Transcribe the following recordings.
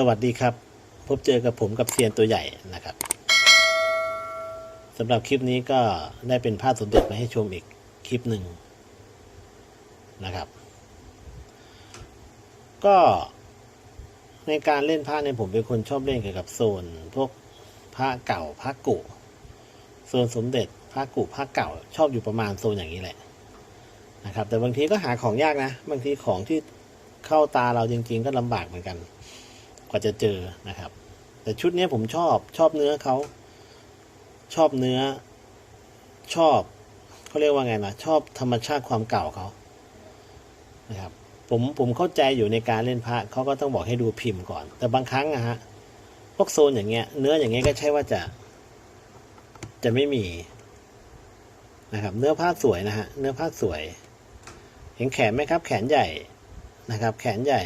สวัสดีครับ พบเจอกับผมกับเซียนตัวใหญ่นะครับสำหรับคลิปนี้ก็ได้เป็นภาพสมเด็จมาให้ชมอีกคลิปหนึ่งนะครับ ก็ในการเล่นผ้าเนี่ยผมเป็นคนชอบเล่นเกี่ยวกับโซน พวกผ้าเก่าผ้ากุโซนสมเด็จผ้ากุผ้าเก่า ชอบอยู่ประมาณโซนอย่างนี้แหละนะครับ แต่บางทีก็หาของยากนะ บางทีของที่เข้าตาเราจริง ๆ ก็ลำบากเหมือนกัน กว่าจะเจอนะครับ แต่ชุดนี้ผมชอบชอบเนื้อเขาชอบเนื้อ ชอบเขาเรียกว่าไงนะชอบธรรมชาติความเก่าเขานะครับผมผมเข้าใจอยู่ในการเล่นพระเขาก็ต้องบอกให้ดูพิมพ์ก่อน แต่บางครั้งอะฮะพวกโซนอย่างเงี้ย เนื้ออย่างเงี้ยก็ใช่ว่าจะ จะไม่มีนะครับ เนื้อผ้าสวยนะฮะเนื้อผ้าสวย เห็นแขนไหมครับ แขนใหญ่นะครับ แขนใหญ่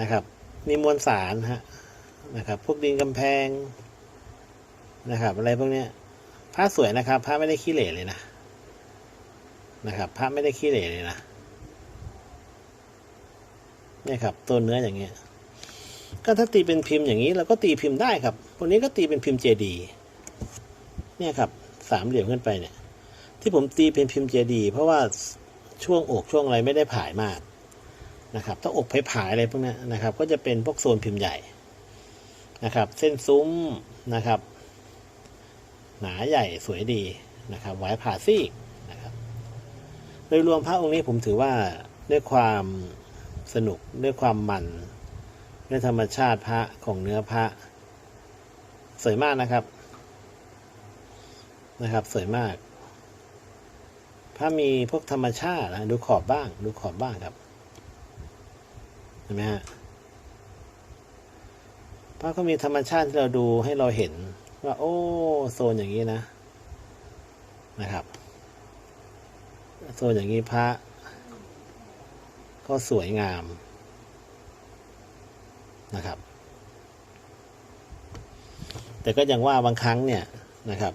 นะครับ มีมวลสารฮะนะครับ พวกดินกำแพงนะครับ อะไรพวกเนี้ยผ้าสวยนะครับผ้าไม่ได้ขี้เหร่เลยนะนะครับผ้าไม่ได้ขี้เหร่เลยนะเนี่ยครับ ตัวเนื้ออย่างเงี้ย ก็ถ้าตีเป็นพิมพ์อย่างนี้เราก็ตีพิมพ์ได้ครับคนนี้ก็ตีเป็นพิมพ์เจดีเนี่ยครับ สามเหลี่ยมขึ้นไปเนี่ย ที่ผมตีเป็นพิมพ์เจดีเพราะว่าช่วงอกช่วงอะไรไม่ได้ผายมาก นะครับถ้าอกเผายอะไรพวกนี้นะครับ ก็จะเป็นพวกโซนพิมพ์ใหญ่นะครับ เส้นซุ้มนะครับ หนาใหญ่สวยดีนะครับไว้ผ่าซีกนะครับโดยรวมพระองค์นี้ผมถือว่าด้วยความสนุกด้วยความมันด้วยธรรมชาติพระของเนื้อพระสวยมากนะครับนะครับ สวยมากพระมีพวกธรรมชาตินะดูขอบบ้าง ดูขอบบ้างครับ ห็นไหมฮะพระก็มีธรรมชาติที่เราดูให้เราเห็นว่า โอ้ โซนอย่างนี้นะ นะครับ โซนอย่างนี้พระ ก็สวยงามนะครับ แต่ก็ยังว่าบางครั้งเนี่ยนะครับ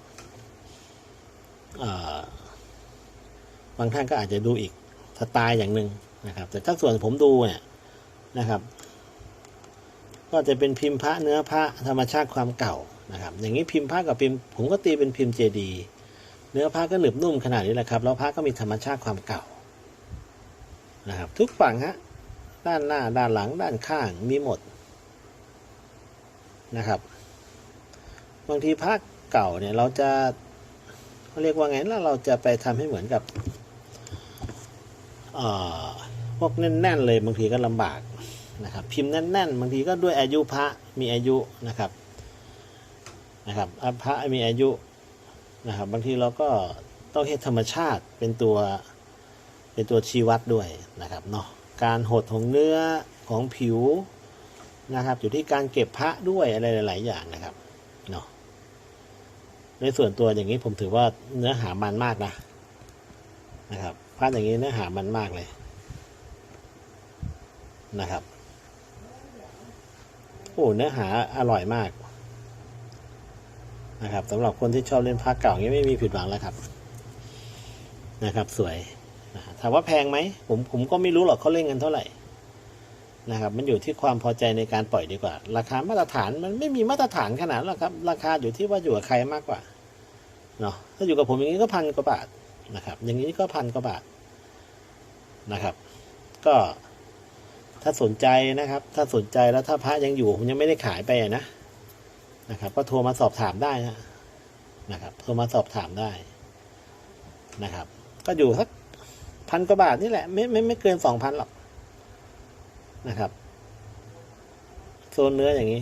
บางท่านก็อาจจะดูอีกสไตล์อย่างหนึ่งนะครับ แต่ถ้าส่วนผมดูเนี่ย นะครับ ก็จะเป็นพิมพ์พระเนื้อพระธรรมชาติความเก่านะครับ อย่างนี้พิมพ์พระกับพิมพ์ผมก็ตีเป็นพิมพ์เจดีเนื้อพระก็หนึบนุ่มขนาดนี้แหละครับแล้วพระก็มีธรรมชาติความเก่านะครับทุกฝั่งฮะด้านหน้าด้านหลังด้านข้างมีหมดนะครับบางทีพระเก่าเนี่ยเราจะเขาเรียกว่าไงแล้วเราจะไปทำให้เหมือนกับเอ่อ พวกแน่น ๆ เลยบางทีก็ลำบากนะครับ พิมพ์แน่น ๆ บางทีก็ด้วยอายุพระมีอายุนะครับนะครับพระมีอายุนะครับ บางทีเราก็ต้องให้ธรรมชาติเป็นตัวเป็นตัวชี้วัดด้วยนะครับเนาะการหดของเนื้อของผิวนะครับ อยู่ที่การเก็บพระด้วยอะไรหลาย ๆ อย่างนะครับเนาะในส่วนตัวอย่างนี้ผมถือว่าเนื้อหามันมากนะนะครับพระอย่างนี้เนื้อหามันมากเลย นะครับ โอ้เนื้อหาอร่อยมากนะครับสำหรับคนที่ชอบเล่นผ้าเก่าอย่างนี้ไม่มีผิดหวังแล้วครับ นะครับ สวยถามว่าแพงไหมผมผมก็ไม่รู้หรอกเขาเล่นกันเท่าไหร่นะครับ มันอยู่ที่ความพอใจในการปล่อยดีกว่า ราคามาตรฐานมันไม่มีมาตรฐานขนาดหรอกครับ ราคาอยู่ที่ว่าอยู่กับใครมากกว่าเนาะถ้าอยู่กับผมอย่างนี้ก็พันกว่าบาทนะครับ อย่างนี้ก็พันกว่าบาทนะครับ ก็ ถ้าสนใจนะครับ ถ้าสนใจแล้วถ้าพระยังอยู่ผมยังไม่ได้ขายไปะนะนะครับ ก็โทรมาสอบถามได้นะนะครับ โทรมาสอบถามได้นะครับ ก็อยู่สักพันกว่าบาทนี่แหละไม่ไม่ไม่เกินสองพันหรอกนะครับโซนเนื้ออย่างนี้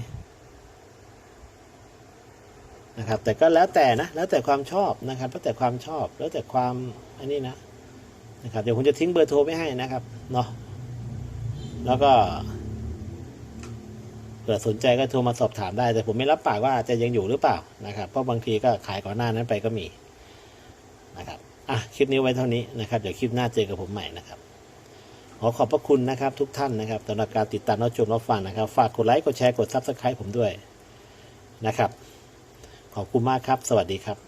นะครับ แต่ก็แล้วแต่นะแล้วแต่ความชอบนะครับ แล้วแต่ความชอบแล้วแต่ความอันนี้นะนะครับ เดี๋ยวผมจะทิ้งเบอร์โทรไว้ให้นะครับเนาะ แล้วก็เกิดสนใจก็โทรมาสอบถามได้ แต่ผมไม่รับปากว่าจะยังอยู่หรือเปล่านะครับ เพราะบางทีก็ขายก่อนหน้านั้นไปก็มีนะครับอะคลิปนี้ไว้เท่านี้นะครับ เดี๋ยวคลิปหน้าเจอกับผมใหม่นะครับ ขอขอบพระคุณนะครับ ทุกท่านนะครับสำหรับการติดตามรับชมรับฟังนะครับ ฝากกดไลค์กดแชร์กดซับสไครต์ผมด้วยนะครับ ขอบคุณมากครับ สวัสดีครับ